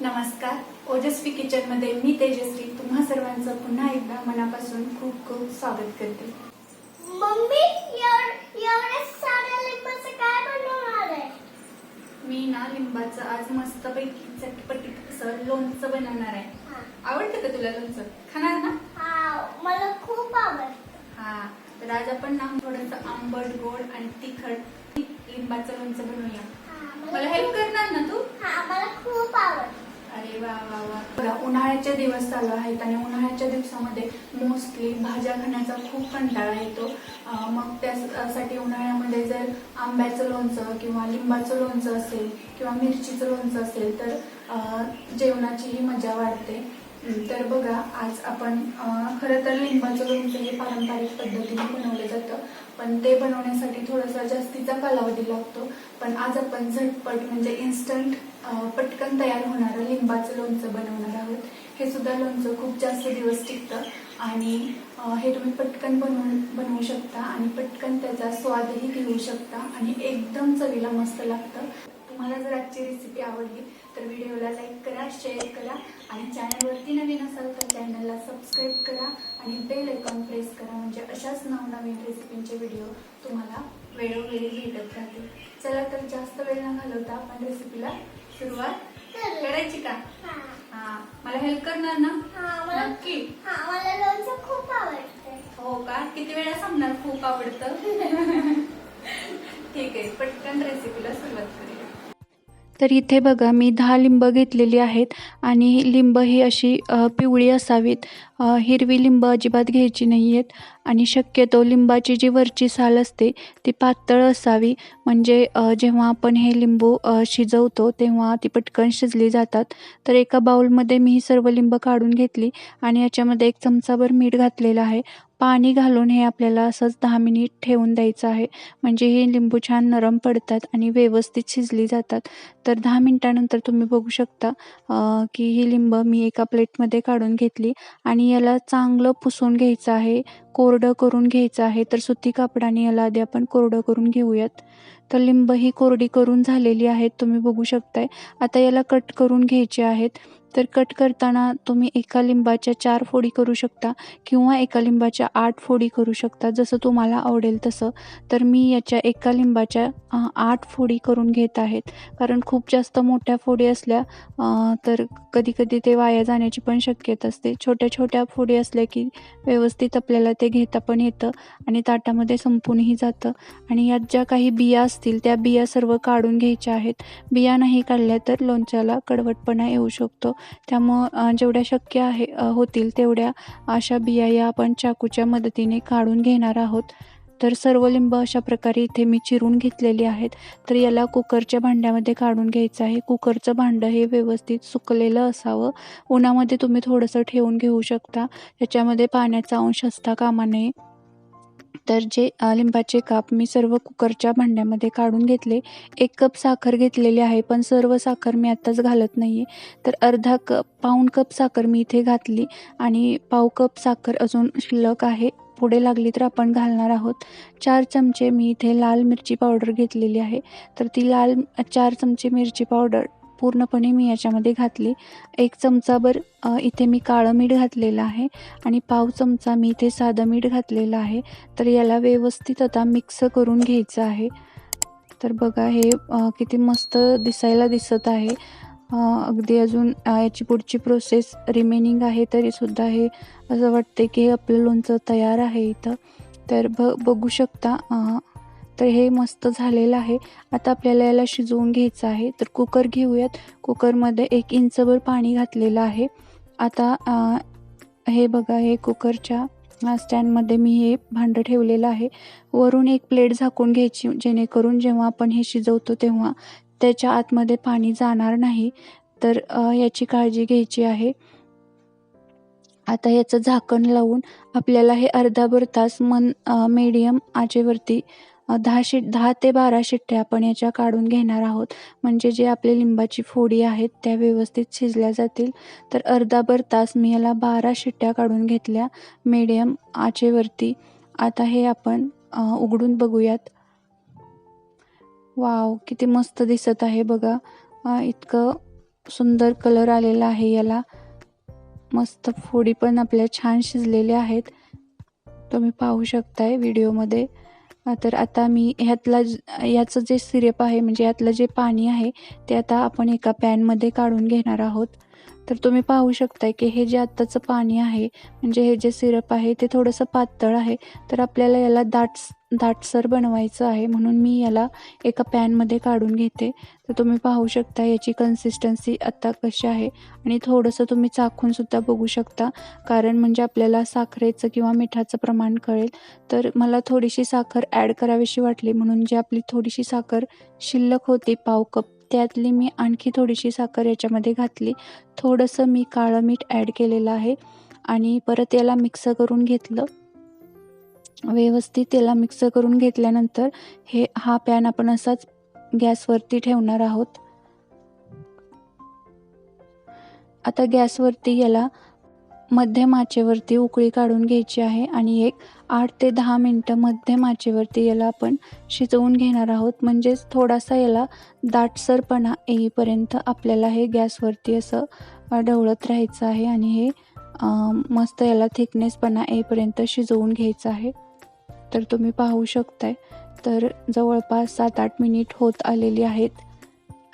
नमस्कार. ओजस्वी किचनमध्ये मी तेजश्री तुम्हा सर्वांचं पुन्हा एकदा मनापासून खूप खूप स्वागत करते. मम्मी काय बनवणार आहे? मी ना लिंबाचं आज मस्तपैकी चटपटीत असं लोणचं बनवणार आहे. आवडतं का तुला लोणचं? खाणार ना? हा मला खूप आवडतं. हा तर आज आपण ना थोडंसं आंबट गोड आणि तिखट लिंबाचं लोणचं बनवूया. मला हेल्प करणार ना तू? मला खूप आवडतं. अरे वा वा वा. बघा उन्हाळ्याचे दिवस चालू आहेत आणि उन्हाळ्याच्या दिवसामध्ये मोस्टली भाज्या खाण्याचा खूप कंटाळा येतो. मग त्यासाठी उन्हाळ्यामध्ये जर आंब्याचं लोणचं किंवा लिंबाचं लोणचं असेल किंवा मिरचीचं लोणचं असेल तर जेवणाचीही मजा वाढते. तर बघा आज आपण खरं तर लिंबाचं लोणचं हे पारंपरिक पद्धतीने बनवलं जातं. पण ते बनवण्यासाठी थोडासा जास्तीचा कालावधी लागतो. पण आज आपण झटपट म्हणजे इन्स्टंट पटकन तयार होणारं लिंबाचं लोणचं बनवणार आहोत. हे सुद्धा लोणचं खूप जास्त दिवस टिकतं. आणि हे तुम्ही पटकन बनवून बनवू शकता आणि पटकन त्याचा स्वादही घेऊ शकता आणि एकदम चवीला मस्त लागतं. तुम्हाला जर आजची रेसिपी आवडली तर व्हिडिओला लाईक करा शेअर करा आणि चॅनलवरती नवीन असाल तर चॅनलला सबस्क्राईब करा आणि बेल आयकॉन प्रेस करा म्हणजे अशाच नवनवीन रेसिपींचे व्हिडिओ तुम्हाला वेळोवेळी भेटत राहतील. चला तर जास्त वेळ न घालवता आपण रेसिपीला सुरुवात करूया. करायची का? हा. मला हेल्प करणार ना? नक्की. हा मला लोणचं खूप आवडतं हो का? किती वेळा सांगणार खूप आवडतं? ठीक आहे पटकन रेसिपीला सुरुवात करूया. तर इथे बघा मी दहा लिंब घेतलेली आहेत आणि लिंब ही अशी पिवळी असावीत. हिरवी लिंब अजिबात घ्यायची नाही आहेत आणि शक्यतो लिंबाची जी वरची साल असते ती पातळ असावी. म्हणजे जेव्हा आपण हे लिंबू शिजवतो तेव्हा ती पटकन शिजली जातात. तर एका बाउलमध्ये मी ही सर्व लिंब काढून घेतली आणि याच्यामध्ये एक चमचाभर मीठ घातलेलं आहे. पाणी घालून हे आपल्याला असंच दहा मिनिट ठेवून द्यायचं आहे. म्हणजे हे लिंबू छान नरम पडतात आणि व्यवस्थित शिजली जातात. तर दहा मिनटानंतर तुम्ही बघू शकता की ही लिंब मी एका प्लेटमध्ये काढून घेतली आणि याला चांगलं पुसून घ्यायचं आहे कोरडं करून घ्यायचं आहे. तर सुती कापडाने याला आधी आपण कोरडं करून घेऊयात. तर लिंब ही कोरडी करून झालेली आहेत तुम्ही बघू शकताय. आता याला कट करून घ्यायचे आहेत. तर कट करताना तुम्ही एका लिंबाच्या चार फोडी करू शकता किंवा एका लिंबाच्या आठ फोडी करू शकता जसं तुम्हाला आवडेल तसं. तर मी याच्या एका लिंबाच्या आठ फोडी करून घेत आहेत. कारण खूप जास्त मोठ्या फोडी असल्या तर कधी कधी ते वाया जाण्याची पण शक्यता असते. छोट्या छोट्या फोडी असल्या की व्यवस्थित आपल्याला ते घेता पण येतं आणि ताटामध्ये संपूनही जातं. आणि यात ज्या काही बिया असतील त्या बिया सर्व काढून घ्यायच्या आहेत. बिया नाही काढल्या तर लोणच्याला कडवटपणा येऊ शकतो. त्यामुळं जेवढ्या शक्य आहे होतील तेवढ्या अशा बिया या आपण चाकूच्या मदतीने काढून घेणार आहोत. तर सर्व लिंब अशा प्रकारे इथे मी चिरून घेतलेली आहेत. तर याला कुकरच्या भांड्यामध्ये काढून घ्यायचं आहे. कुकरचं भांडं हे व्यवस्थित सुकलेलं असावं. उन्हामध्ये तुम्ही थोडंसं ठेवून घेऊ शकता. त्याच्यामध्ये पाण्याचा अंश असता कामा नये. तर जे लिंबाचे काप मी सर्व कुकरच्या भांड्यामध्ये काढून घेतले. एक कप साखर घेतलेली आहे पण सर्व साखर मी आत्ताच घालत नाही आहे तर अर्धा कप पाऊण कप साखर मी इथे घातली आणि पाव कप साखर अजून शिल्लक आहे. पुढे लागली तर आपण घालणार आहोत. चार चमचे मी इथे लाल मिरची पावडर घेतलेली आहे. तर ती लाल चार चमचे मिरची पावडर पूर्णपणे मी याच्यामध्ये घातली. एक चमचाभर इथे मी काळं मीठ घातलेलं आहे आणि पाव चमचा मी इथे साधं मीठ घातलेलं आहे. तर याला व्यवस्थित आता मिक्स करून घ्यायचं आहे. तर बघा हे किती मस्त दिसायला दिसत आहे. अगदी अजून याची पुढची प्रोसेस रिमेनिंग आहे तरीसुद्धा हे असं वाटते की हे आपलं लोणचं तयार आहे इथं. तर ब बघू शकता तर हे मस्त झालेलं आहे. आता आपल्याला याला शिजवून घ्यायचं आहे. तर कुकर घेऊयात. कुकरमध्ये एक इंचभर पाणी घातलेलं आहे. आता हे बघा हे कुकरच्या स्टँडमध्ये मी हे भांडं ठेवलेलं आहे. वरून एक प्लेट झाकून घ्यायची जेणेकरून जेव्हा आपण हे शिजवतो तेव्हा त्याच्या आतमध्ये पाणी जाणार नाही. तर याची काळजी घ्यायची आहे. आता याचं झाकण लावून आपल्याला हे अर्धाभर तास मन मीडियम आचेवरती दहा शिट दहा ते बारा शिट्ट्या आपण याच्या काढून घेणार आहोत. म्हणजे जे आपले लिंबाची फोडी आहेत त्या व्यवस्थित शिजल्या जातील. तर अर्धाभर तास मी याला बारा शिट्ट्या काढून घेतल्या. मीडियम आचेवरती. आता हे आपण उघडून बघूयात. वाव किती मस्त दिसत आहे बघा. इतकं सुंदर कलर आलेला आहे याला. मस्त फोडी पण आपल्या छान शिजलेल्या आहेत. तुम्ही पाहू शकताय व्हिडिओमध्ये तर आता मी ह्यातला याचं जे सिरप आहे म्हणजे यातलं जे पाणी आहे ते आता आपण एका पॅनमध्ये काढून घेणार आहोत. तर तुम्ही पाहू शकताय की हे जे आत्ताचं पाणी आहे म्हणजे हे जे सिरप आहे ते थोडंसं पातळ आहे. तर आपल्याला याला दाट दाटसर बनवायचं आहे म्हणून मी याला एका पॅनमध्ये काढून घेते. तर तुम्ही पाहू शकता याची कन्सिस्टन्सी आत्ता कशी आहे. आणि थोडंसं तुम्ही चाखूनसुद्धा बघू शकता. कारण म्हणजे आपल्याला साखरेचं किंवा मिठाचं प्रमाण कळेल. तर मला थोडीशी साखर ॲड करावीशी वाटली म्हणून जी आपली थोडीशी साखर शिल्लक होती पाव कप त्यातली मी आणखी थोडीशी साखर याच्यामध्ये घातली. थोडंसं मी काळं मीठ ॲड केलेलं आहे. आणि परत याला मिक्स करून घेतलं. व्यवस्थित याला मिक्स करून घेतल्यानंतर हे हा पॅन आपण असाच गॅसवरती ठेवणार आहोत. आता गॅसवरती याला मध्यम आचेवरती उकळी काढून घ्यायची आहे आणि एक आठ ते दहा मिनटं मध्यम आचेवरती याला आपण शिजवून घेणार आहोत. म्हणजेच थोडासा याला दाटसरपणा येईपर्यंत आपल्याला हे गॅसवरती असं ढवळत राहायचं आहे आणि हे मस्त याला थिकनेसपणा येईपर्यंत शिजवून घ्यायचं आहे. तर तुम्ही पाहू शकताय. तर जवळपास सात आठ मिनिट होत आलेली आहेत.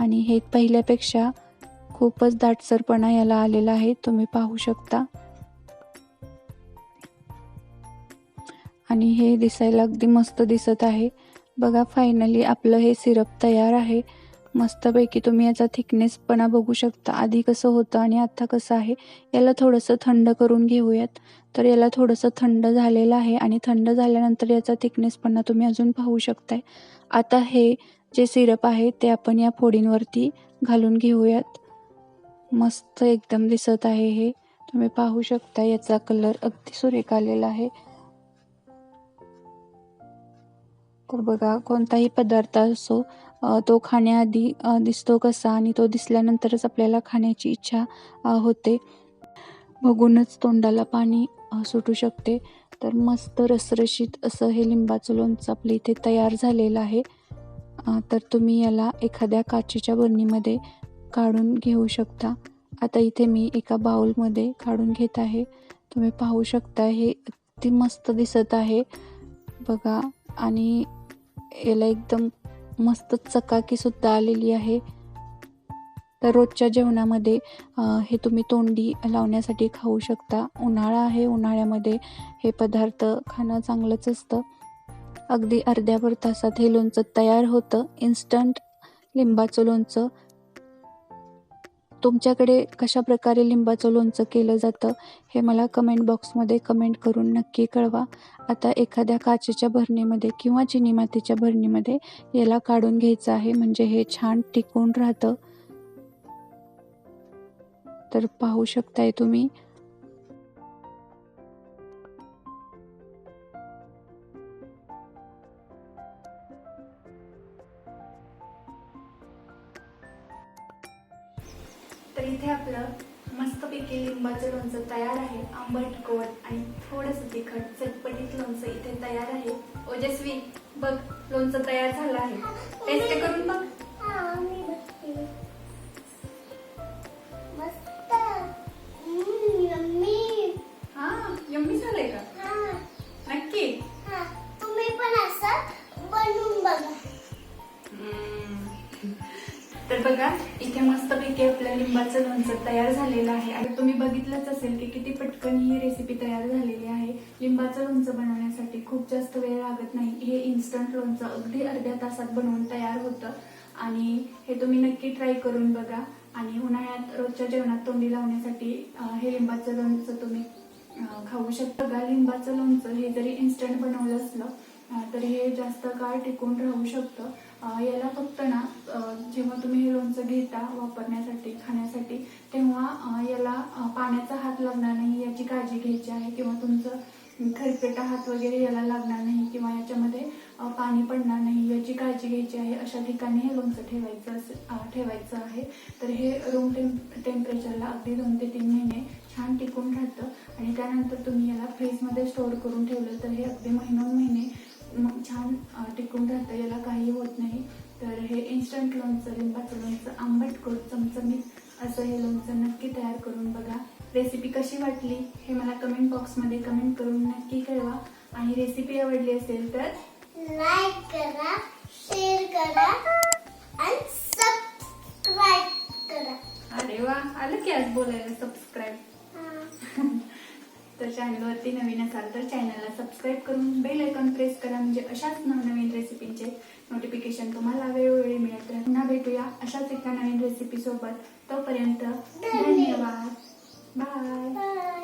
आणि हे पहिल्यापेक्षा खूपच दाटसरपणा याला आलेला आहे. तुम्ही पाहू शकता. आणि हे दिसायला अगदी मस्त दिसत आहे. बघा फायनली आपलं हे सिरप तयार आहे. मस्तपैकी तुम्ही याचा थिकनेसपणा बघू शकता. आधी कसं होतं आणि आता कसं आहे याला थोडंसं थंड करून घेऊयात. तर याला थोडंसं थंड झालेलं आहे आणि थंड झाल्यानंतर याचा थिकनेसपणा तुम्ही अजून पाहू शकताय. आता हे जे सिरप आहे ते आपण या फोडींवरती घालून घेऊयात. मस्त एकदम दिसत आहे हे. तुम्ही पाहू शकता याचा कलर अगदी सुरेख आलेला आहे. तर बघा कोणताही पदार्थ असो तो खाण्याआधी दिसतो कसा आणि तो दिसल्यानंतरच आपल्याला खाण्याची इच्छा होते. बघूनच तोंडाला पाणी सुटू शकते. तर मस्त रसरशीत असं हे लिंबाचं लोणचं आपलं इथे तयार झालेलं आहे. तर तुम्ही याला एखाद्या काचेच्या बरणीमध्ये काढून घेऊ शकता. आता इथे मी एका बाउलमध्ये काढून घेत आहे. तुम्ही पाहू शकता हे अगदी मस्त दिसत आहे. बघा आणि याला एकदम मस्त चकाकीसुद्धा आलेली आहे. तर रोजच्या जेवणामध्ये हे तुम्ही तोंडी लावण्यासाठी खाऊ शकता. उन्हाळा आहे उन्हाळ्यामध्ये हे पदार्थ खाणं चांगलंच असतं. अगदी अर्ध्याभर तासात हे लोणचं तयार होतं. इन्स्टंट लिंबाचं लोणचं तुमच्याकडे कशा प्रकारे लिंबाचं लोणचं केलं जातं हे मला कमेंट बॉक्समध्ये कमेंट करून नक्की कळवा. आता एखाद्या काचेच्या भरणीमध्ये किंवा चिनी मातीच्या भरणीमध्ये याला काढून घ्यायचं आहे म्हणजे हे छान टिकून राहतं. तर पाहू शकताय तुम्ही. तर इथे आपलं मस्तपैकी लिंबाचं लोणचं तयार आहे आंबट गोड आणि थोडंसं तिखट चटपटीत लोणचं इथे तयार आहे ओजस्वी बघ लोणचं तयार झालं आहे टेस्ट करून बघ हा. मस्त. हा यम्मी झालंय का हा, नक्की हा. तुम्ही पण असं बनवून बघा तर बघा इथे मस्तपैकी आपलं लिंबाचं लोणचं तयार झालेलं आहे. आणि तुम्ही बघितलंच असेल की किती पटकन ही रेसिपी तयार झालेली आहे. लिंबाचं लोणचं बनवण्यासाठी खूप जास्त वेळ लागत नाही. हे इन्स्टंट लोणचं अगदी अर्ध्या तासात बनवून तयार होतं. आणि हे तुम्ही नक्की ट्राय करून बघा. आणि उन्हाळ्यात रोजच्या जेवणात तोंडी लावण्यासाठी हे लिंबाचं लोणचं तुम्ही खाऊ शकता. बघा लिंबाचं लोणचं हे जरी इन्स्टंट बनवलं असलं तर हे जास्त काळ टिकून राहू शकतं. याला फक्त ना जेव्हा तुम्ही हे लोणचं घेता वापरण्यासाठी खाण्यासाठी तेव्हा याला पाण्याचा हात लागणार नाही याची काळजी घ्यायची आहे किंवा तुमचं खरपेटा हात वगैरे याला लागणार नाही किंवा याच्यामध्ये पाणी पडणार नाही याची काळजी घ्यायची आहे अशा ठिकाणी हे लोणचं ठेवायचं ठेवायचं आहे. तर हे रूम टेम्प टेम्परेचरला अगदी दोन ते तीन महिने छान टिकून राहतं आणि त्यानंतर तुम्ही याला फ्रीजमध्ये स्टोअर करून ठेवलं तर हे अगदी महिनोन महिने मग छान टिकून राहतं. याला काही होत नाही. तर हे इन्स्टंट लोणचं लिंबाचं लोणचं आंबट गोड चमचमीत असं हे लोणचं नक्की तयार करून बघा. रेसिपी कशी वाटली हे मला कमेंट बॉक्समध्ये कमेंट करून नक्की कळवा. आणि रेसिपी आवडली असेल तर लाईक करा शेअर करा आणि सबस्क्राईब करा. अरे वा आलं की आज बोलायला? सबस्क्राईब. तर चॅनलवरती नवीन असाल तर चॅनलला सबस्क्राईब करून बेल आयकॉन प्रेस करा. म्हणजे अशाच नवनवीन रेसिपींचे नोटिफिकेशन तुम्हाला वेळोवेळी मिळत राहतील पुन्हा भेटूया अशाच एका नवीन रेसिपी सोबत. तोपर्यंत धन्यवाद. बाय